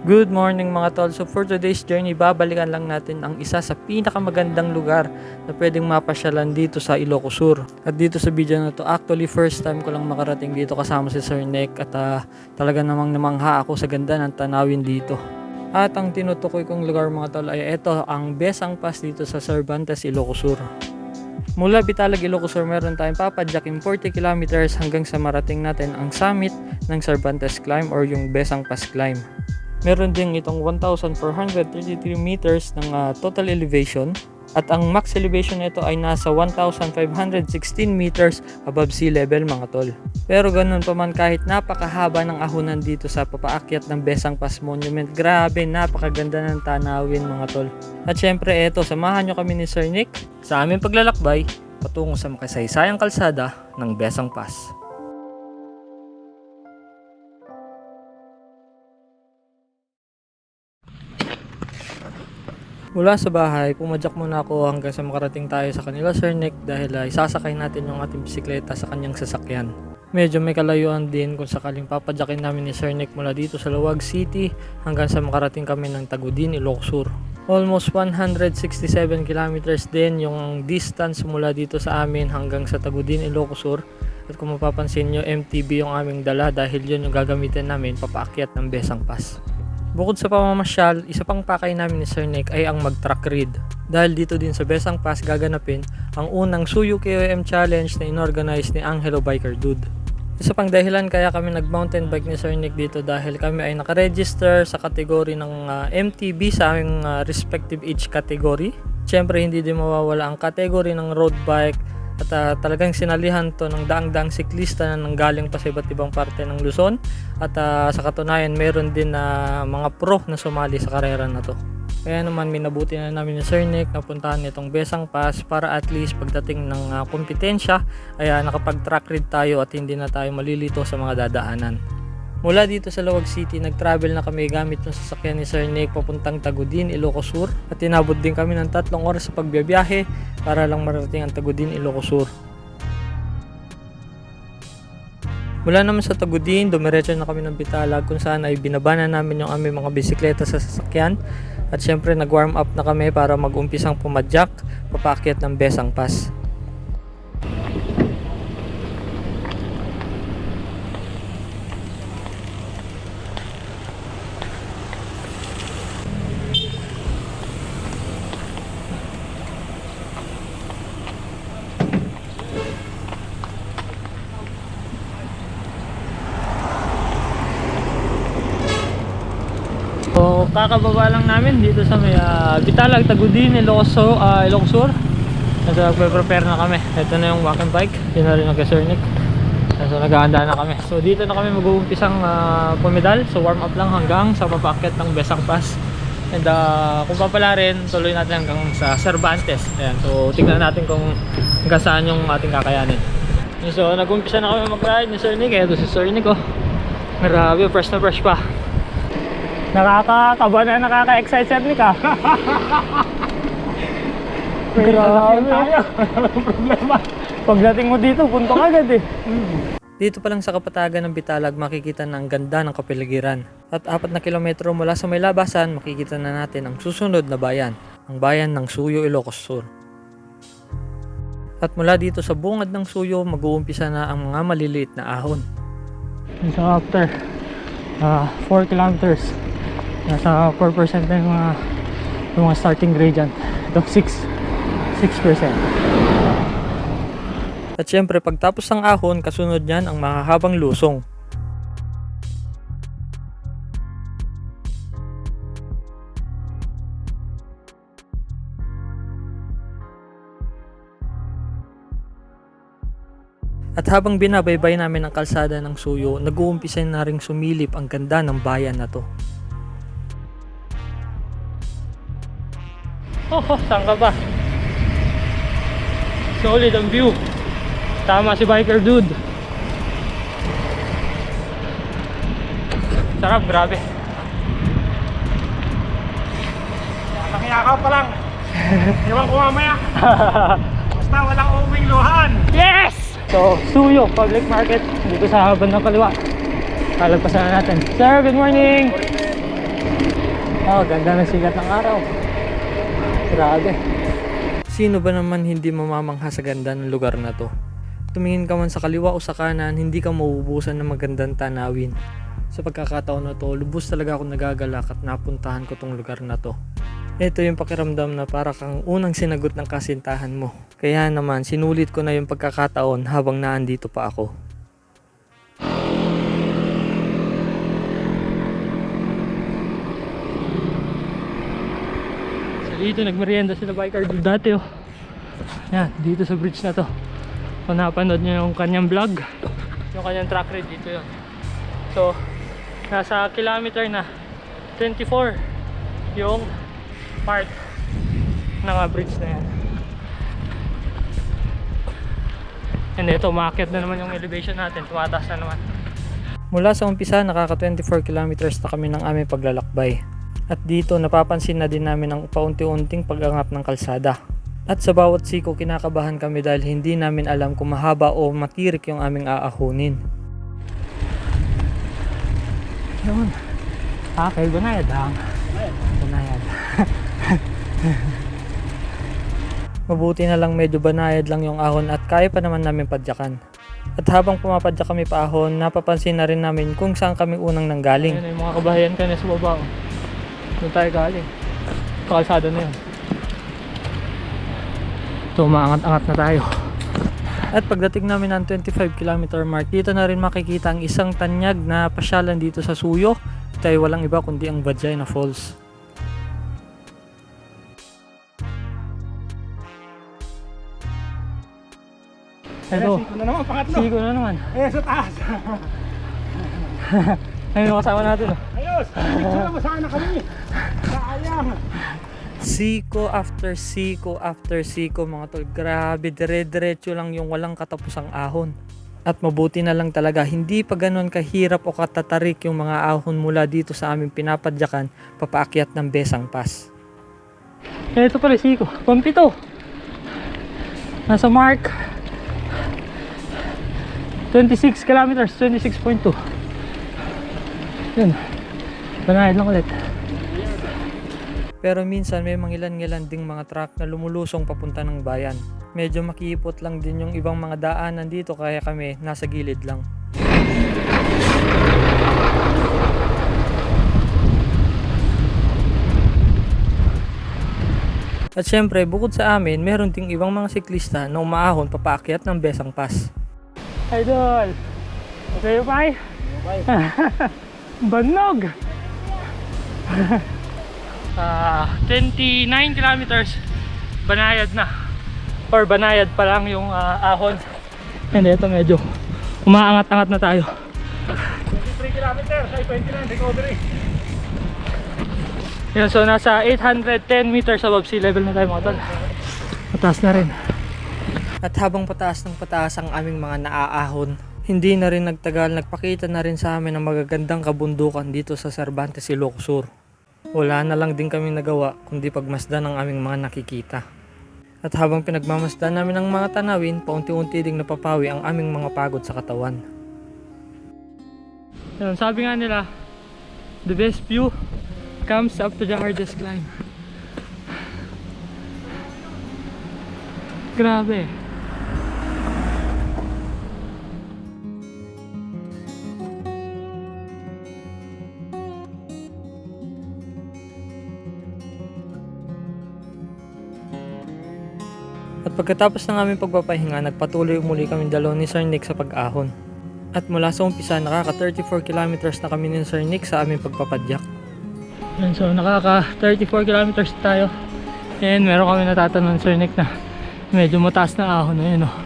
Good morning mga tol. So for today's journey, babalikan lang natin ang isa sa pinakamagandang lugar na pwedeng mapasyalan dito sa Ilocos Sur. At dito sa video na to, actually first time ko lang makarating dito kasama si Sir Nick at ah, talaga namang namangha ako sa ganda ng tanawin dito. At ang tinutukoy kong lugar mga tol ay ito, ang Besang Pass dito sa Cervantes, Ilocos Sur. Mula Bitalag, Ilocos Sur, meron tayong papadyakin 40 kilometers hanggang sa marating natin ang summit ng Cervantes Climb or yung Besang Pass Climb. Meron din itong 1,433 meters ng ah, total elevation at ang max elevation nito ay nasa 1,516 meters above sea level mga tol. Pero ganun pa man kahit napakahaba ng ahunan dito sa papaakyat ng Besang Pass Monument, grabe napakaganda ng tanawin mga tol. At syempre eto, samahan nyo kami ni Sir Nick sa aming paglalakbay patungo sa makasaysayang kalsada ng Besang Pass. Mula sa bahay, pumadyak muna ako hanggang sa makarating tayo sa kanila Sir Nick dahil uh, isasakay natin yung ating bisikleta sa kanyang sasakyan. Medyo may kalayuan din kung sakaling papadyakin namin ni Sir Nick mula dito sa Luwag City hanggang sa makarating kami ng Tagudin, Ilocos Sur. Almost 167 kilometers din yung distance mula dito sa amin hanggang sa Tagudin, Ilocos Sur. At kung mapapansin nyo, MTB yung aming dala dahil yun yung gagamitin namin papaakyat ng Besang Pass. Bukod sa pamamasyal, isa pang pakay namin ni Sir Nick ay ang mag-truck read. Dahil dito din sa Besang Pass gaganapin ang unang Suyu KOM Challenge na inorganize ni Angelo Biker Dude. Isa pang dahilan kaya kami nag-mountain bike ni Sir Nick dito dahil kami ay nakaregister sa kategory ng ah, MTB sa aming ah, respective age category. Siyempre hindi din mawawala ang kategory ng road bike at ah, talagang sinalihan to ng daang-daang siklista na nanggaling pa sa iba't ibang parte ng Luzon at ah, sa katunayan meron din na mga pro na sumali sa karera na to. Kaya naman minabuti na namin ni Sir Nick na puntahan itong Besang Pass para at least pagdating ng ah, kompetensya ay ah, nakapag-track read tayo at hindi na tayo malilito sa mga dadaanan. Mula dito sa Lawag City, nag-travel na kami gamit ng sasakyan ni Sir Nick papuntang Tagudin, Ilocos Sur at tinabot din kami ng tatlong oras sa pagbiyahe para lang marating ang Tagudin, Ilocos Sur. Mula naman sa Tagudin, dumiretso na kami ng Bitalag kung saan ay binabana namin yung aming mga bisikleta sa sasakyan at syempre nag-warm up na kami para mag-umpisang pumadyak papaakyat ng Besang Pass. So, kakababa lang namin dito sa may ah, Bitalag, Tagudin, Ilocos, uh, Ilocos Sur. So, nagpe-prepare na kami. Ito na yung walking bike. Yun na rin ang Nick. So, naghahanda na kami. So, dito na kami mag-uumpisang uh, pumedal. So, warm up lang hanggang sa papaakyat ng Besang Pass. And uh, kung papala rin, tuloy natin hanggang sa Cervantes. Ayan. So, tignan natin kung hanggang saan yung ating kakayanin. So, nag-umpisa na kami mag-ride ni Sir Nick. Ito si Sir Nick, oh. Grabe, fresh na fresh pa. Nakakakaba na nakaka-excite sir Nick ah. Grabe. Walang problema. Pagdating mo dito, punto ka agad eh. Dito pa lang sa kapatagan ng Bitalag, makikita na ang ganda ng kapaligiran. At apat na kilometro mula sa may labasan, makikita na natin ang susunod na bayan, ang bayan ng Suyo, Ilocos Sur. At mula dito sa bungad ng Suyo, mag-uumpisa na ang mga maliliit na ahon. So after uh, 4 kilometers, nasa 4% na yung mga, yung mga starting gradient. Ito 6 6%. At syempre, pagtapos ng ahon, kasunod niyan ang mahahabang lusong. At habang binabaybay namin ang kalsada ng suyo, nag-uumpisa na ring sumilip ang ganda ng bayan na to. Oh, saan ka ba? Solid ang view. Tama si biker dude. Sarap, grabe. Nakiyakaw pa lang. Ewan ko mamaya. Basta walang uming luhan. Yes! So, Suyo Public Market dito sa bandang kaliwa. Kalagpasan na natin. Sir, good morning! Oh, ganda ng sikat ng araw. Grabe. Sino ba naman hindi mamamangha sa ganda ng lugar na to? Tumingin ka man sa kaliwa o sa kanan, hindi ka mauubusan ng magandang tanawin. Sa pagkakataon na to, lubos talaga ako nagagalak at napuntahan ko tong lugar na to. Ito yung pakiramdam na para kang unang sinagot ng kasintahan mo. Kaya naman, sinulit ko na yung pagkakataon habang naandito pa ako. Dito nagmerienda sila biker dito dati oh. Yan, dito sa bridge na to. Kung napanood nyo yung kanyang vlog, yung kanyang track ride dito yun. So, nasa kilometer na 24 yung part ng bridge na yan. And ito, umakyat na naman yung elevation natin. Tumataas na naman. Mula sa umpisa, nakaka 24 kilometers na kami ng aming paglalakbay. At dito, napapansin na din namin ang paunti-unting pag-angat ng kalsada. At sa bawat siko, kinakabahan kami dahil hindi namin alam kung mahaba o matirik yung aming aahunin. Yun. Ah, kay Banayad lang. Banayad. Mabuti na lang medyo banayad lang yung ahon at kaya pa naman namin padyakan. At habang pumapadyak kami pa ahon, napapansin na rin namin kung saan kami unang nanggaling. Ayun, yung mga kabahayan kanina sa baba. Doon tayo galing. Kalsada na yun. So, umaangat-angat na tayo. At pagdating namin ng 25 km mark, dito na rin makikita ang isang tanyag na pasyalan dito sa Suyo. Ito ay walang iba kundi ang Vagina Falls. Ito, Siko na naman, pangatlo. sigo na naman. Eh, sa taas. Ayun kasama natin. Oh. Ayos, picture na sana kami. Sayang. Siko after siko after siko mga tol. Grabe, dire-diretso lang yung walang katapusang ahon. At mabuti na lang talaga, hindi pa ganun kahirap o katatarik yung mga ahon mula dito sa aming pinapadyakan papaakyat ng Besang Pass. Ito pala siko. Pampito. Nasa mark. 26 kilometers, 26.2. Yun. Banayad lang ulit. Pero minsan may mangilan-ngilan ding mga truck na lumulusong papunta ng bayan. Medyo makiipot lang din yung ibang mga daanan dito kaya kami nasa gilid lang. At syempre, bukod sa amin, meron ding ibang mga siklista na umaahon papaakyat ng Besang Pass. Idol! Okay pa Banog! Ah, 29 kilometers. Banayad na. Or banayad pa lang yung ah, ahon. And ito medyo umaangat-angat na tayo. 23 kilometers, ay 29, recovery. yun so nasa 810 meters above sea level na tayo mga tol. Mataas na rin. At habang pataas ng pataas ang aming mga naaahon hindi na rin nagtagal. Nagpakita na rin sa amin ang magagandang kabundukan dito sa Cervantes Ilocos Sur wala na lang din kami nagawa kundi pagmasdan ng aming mga nakikita. At habang pinagmamasdan namin ang mga tanawin, paunti-unti ding napapawi ang aming mga pagod sa katawan. Yun, sabi nga nila, the best view comes after the hardest climb. Grabe. At pagkatapos ng aming pagpapahinga, nagpatuloy muli kami dalaw ni Sir Nick sa pag-ahon. At mula sa umpisa, nakaka 34 kilometers na kami ni Sir Nick sa aming pagpapadyak. Yan, so nakaka 34 kilometers tayo. And meron kami natatanong Sir Nick na medyo mataas na ahon na yun. Oh.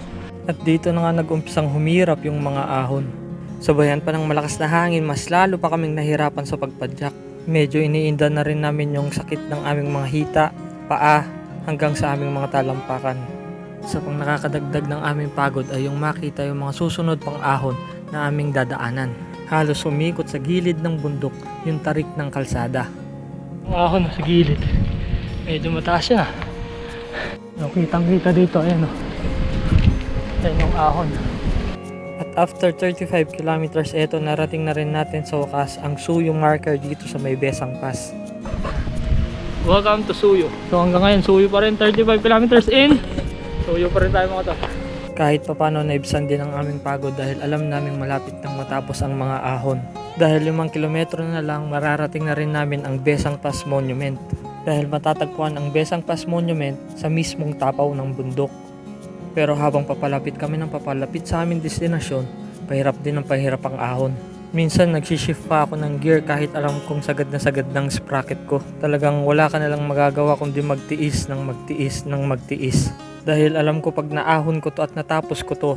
At dito na nga nag-umpisang humirap yung mga ahon. Sabayan pa ng malakas na hangin, mas lalo pa kaming nahirapan sa pagpadyak. Medyo iniinda na rin namin yung sakit ng aming mga hita, paa, hanggang sa aming mga talampakan. Sa pang nakakadagdag ng aming pagod ay yung makita yung mga susunod pang ahon na aming dadaanan. Halos umikot sa gilid ng bundok yung tarik ng kalsada. Ang ahon sa gilid. Medyo mataas siya. Yung kitang kita dito, ayan o. Ayan yung ahon. At after 35 kilometers, eto narating na rin natin sa wakas ang suyo marker dito sa may Besang Pass. Welcome to Suyo. So hanggang ngayon, Suyo pa rin, 35 kilometers in. Suyo pa rin tayo mga to. Kahit papano naibsan din ang aming pagod dahil alam naming malapit nang matapos ang mga ahon. Dahil limang kilometro na lang, mararating na rin namin ang Besang Pass Monument. Dahil matatagpuan ang Besang Pass Monument sa mismong tapaw ng bundok. Pero habang papalapit kami ng papalapit sa aming destinasyon, pahirap din ang pahirap ang ahon. Minsan nagsishift pa ako ng gear kahit alam kong sagad na sagad ng sprocket ko. Talagang wala ka na lang magagawa kundi magtiis ng magtiis ng magtiis. Dahil alam ko pag naahon ko to at natapos ko to,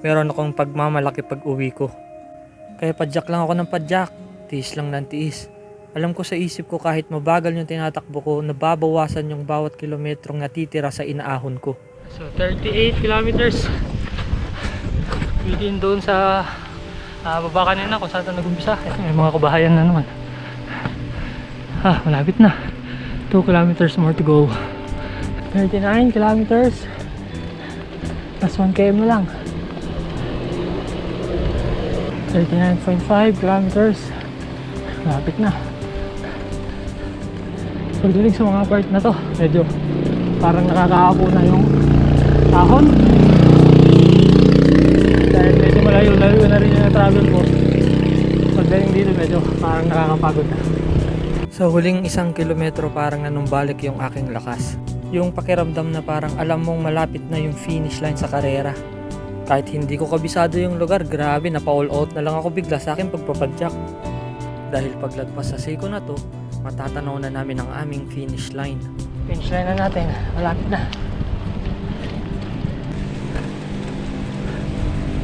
meron akong pagmamalaki pag uwi ko. Kaya padyak lang ako ng padyak, tiis lang ng tiis. Alam ko sa isip ko kahit mabagal yung tinatakbo ko, nababawasan yung bawat kilometrong natitira sa inaahon ko. So 38 kilometers within doon sa Ah, baba kanina kung saan nag-umpisa. Ito, may mga kabahayan na naman. Ah, malapit na. 2 kilometers more to go. 39 kilometers. Plus 1 km na lang. 39.5 kilometers. Malapit na. Pagdating sa mga part na to, medyo parang nakakaabo na yung ahon dahil medyo malayo layo na rin yung travel ko pagdating dito medyo parang nakakapagod na sa huling isang kilometro parang nanumbalik yung aking lakas. Yung pakiramdam na parang alam mong malapit na yung finish line sa karera. Kahit hindi ko kabisado yung lugar grabe na all out na lang ako bigla sa akin pagpapadyak. Dahil paglagpas sa siko na to matatanaw na namin ang aming finish line. Finish line na natin. Malapit na.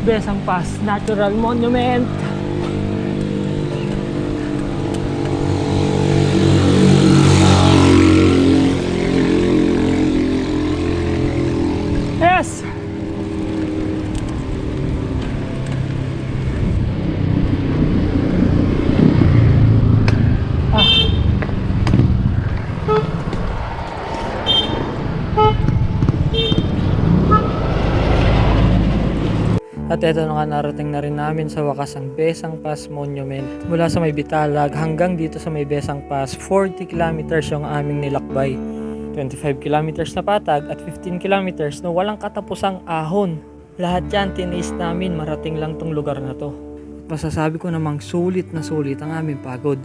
Besang Pass Natural Monument. Yes! At eto na nga narating na rin namin sa wakas ang Besang Pass Monument. Mula sa may Bitalag hanggang dito sa may Besang Pass, 40 kilometers yung aming nilakbay. 25 kilometers na patag at 15 kilometers na walang katapusang ahon. Lahat yan tinis namin marating lang tong lugar na to. Masasabi ko namang sulit na sulit ang aming pagod.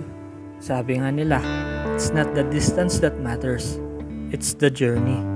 Sabi nga nila, it's not the distance that matters, it's the journey.